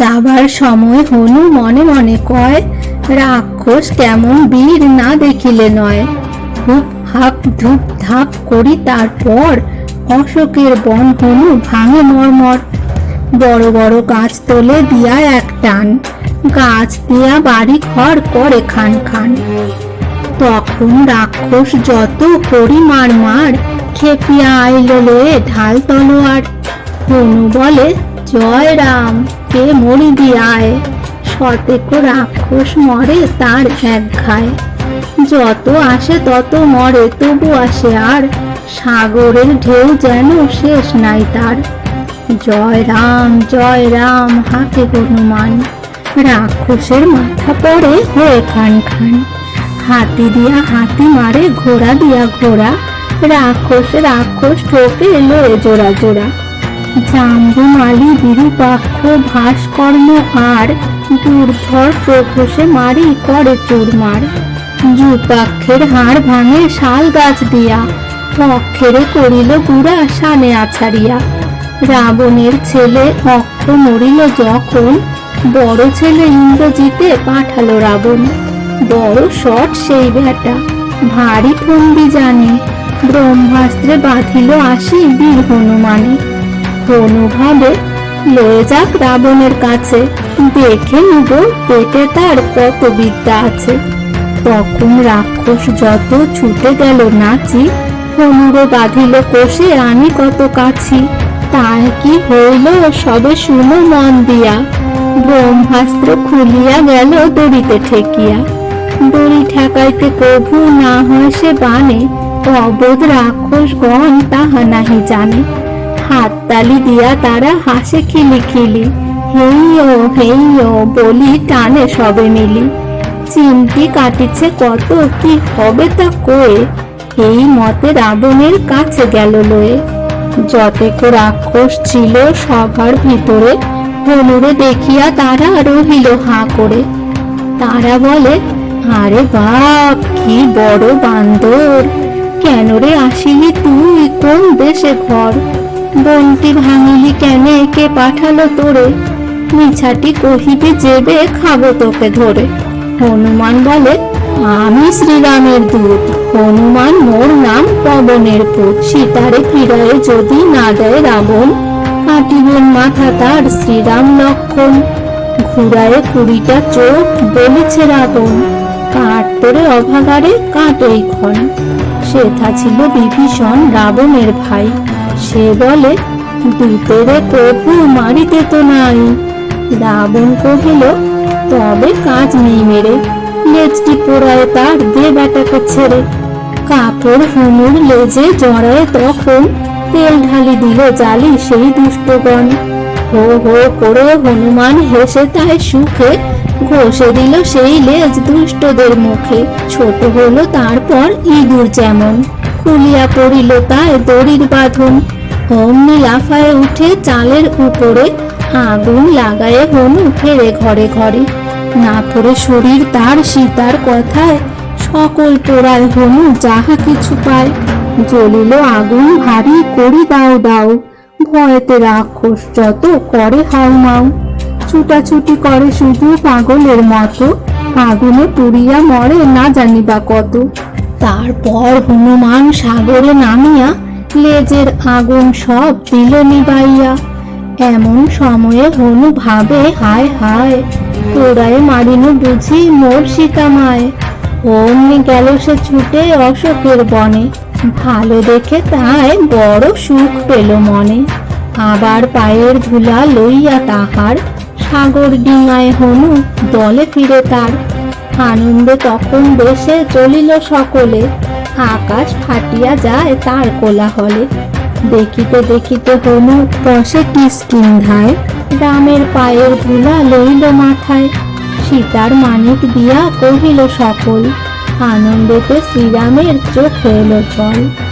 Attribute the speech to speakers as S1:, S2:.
S1: যাবার সময় হনু মনে মনে কয়, রাক্ষস কেমন বীর না দেখিলে নয়। হুপ হাপ ধূপ ধাপ করি তারপর অশোকের বন হনু ভাঙে মরমর। বড় বড় গাছ তোলে দিয়া এক টান, গাছ দিয়া বাড়ি ঘর করে খান খান। তখন রাক্ষস যত করি মার মার খেপিয়া আইল লয়ে ঢাল তলোয়ার। হনু বলে, জয় রাম। কে মরি দিয়ায় শতেক রাক্ষস মরে তার এক ঘায়। যত আসে তত মরে, তবু আসে আর সাগরের ঢেউ যেন শেষ নাই তার। জয় রাম জয় রাম হাতে হনুমান রাক্ষসের মাথা পড়ে হয়ে খান খান। হাতি দিয়া হাতি মারে, ঘোড়া দিয়া ঘোড়া। রাক্ষস রাক্ষস, ঠোকে লয়ে জোড়া জোড়া। জাম্বুমালি বিরূপাক্ষ ভাস্কর্ম আর দুর্ধর মারি করে চুরমার। হাড় ভাঙে শাল গাছ দিয়া, অক্ষরে করিল গুড়া সানে আছাড়িয়া। রাবণের ছেলে অক্ষ মরিল যখন, বড় ছেলে ইন্দ্রজিতে পাঠালো রাবণ। বড় শট সেই বেটা ভারী ফন্দি জানে, ব্রহ্মাস্ত্রে বাঁধিল আসি বীর হনুমানে। হনু ভাবে লয়ে যাক রাবণের কাছে। দেখে নিব পেটে তার কত বিদ্যা আছে। তখন রাক্ষস যত ছুটে গেল নাচি হনুরে বাঁধিল কোষে আমি কত কাছি। তাই কি হইল সবে শুনো মন দিয়া। ব্রহ্মাস্ত্র খুলিয়া গেল দড়িতে ঠেকিয়া। দড়ি ঠেকাইতে কভু না হয় সে বানে অবোধ রাক্ষস গণ তাহা নাহি জানে। হাততালি দিয়া তারা হাসে খিলি খিলি। হেইও হেইও বলি টানে সবে মিলি। চিমটি কাটিছে কত, কি হবে তা কয়ে। এই মতে রাবণের কাছে গেল লয়ে। যতেক রাক্ষস ছিল সবার ভিতরে, হনুরে দেখিয়া তারা রহিল হাঁ করে। তারা বলে, আরে বাপ, কি বড় বান্দর। কেন রে আসিলি তুই? কোন দেশে ঘর? বন্তি ভাঙিলি কেন, কে পাঠালো তোরে? মিছাটি কহিবি যেবে, খাব তোকে ধরে। হনুমান বলে, আমি শ্রীরামের দূত। হনুমান মোর নাম পবনের পুত। সীতারে ফিরায়ে যদি না দেয় রাবণ, কাটিবেন মাথা তার শ্রীরাম লক্ষণ। ঘুরায়ে কুড়িটা চোখ বলেছে রাবণ। কাঠ তোরে অভাগারে কাট এই ক্ষণ। সেথা ছিল বিভীষণ রাবণের ভাই। সে বলে দূতেরে কভু মারিতে তো নাই। রাবণ কহিল, তবে কাজ নেই মেরে, লেজটি পোড়ায় তার দে বেটাকে ছেড়ে। কাপড় হনুর লেজে জড়ায় তখন তেল ঢালি দিল জালি সেই দুষ্টগণ। হো হো করে হনুমান হেসে তাই সুখে ঘষে দিল সেই লেজ দুষ্টদের মুখে। ছোট হলো তারপর ইঁদুর যেমন। খুলিয়া পড়িল তাই দড়ির বাঁধন। অমনি লাফায় উঠে চালের উপরে আগুন লাগায়ে হনু ফেরে ঘরে ঘরে। না পড়ে শরীর তার সীতার কথায়। সকল পোড়ায় হনু যাহা কিছু পায়। জ্বলিল আগুন ভারী করি দাও দাও। ভয়েতে রাক্ষস যত করে হাউ মাউ। ছুটাছুটি করে শুধু পাগলের মতো। আগুনে পুড়িয়া মরে না জানিবা কত। তারপর হনুমান সাগরে নামিয়া লেজের আগুন সব দিল নিবাইয়া। এমন সময়ে হনু ভাবে, হায় হায় তোরাই মারিনু বুঝি মোর সীতামায় অমনি গেল সে ছুটে অশোকের বনে। ভালো দেখে তাই বড় সুখ পেল মনে। আবার পায়ের ধুলা লইয়া তাহার সাগর ডিঙায় হনু দলে ফিরে তার। আনন্দে তখন দেশে চলিল সকলে। আকাশ ফাটিয়া যায় তার কোলাহলে। দেখিতে দেখিতে হনু বসে কিষ্কিন্ধায় গ্রামের পায়ের ধুলা লইল মাথায়। সীতার মানিক দিয়া কহিল সকল, আনন্দেতে শ্রীরামের চোখ হইল জল।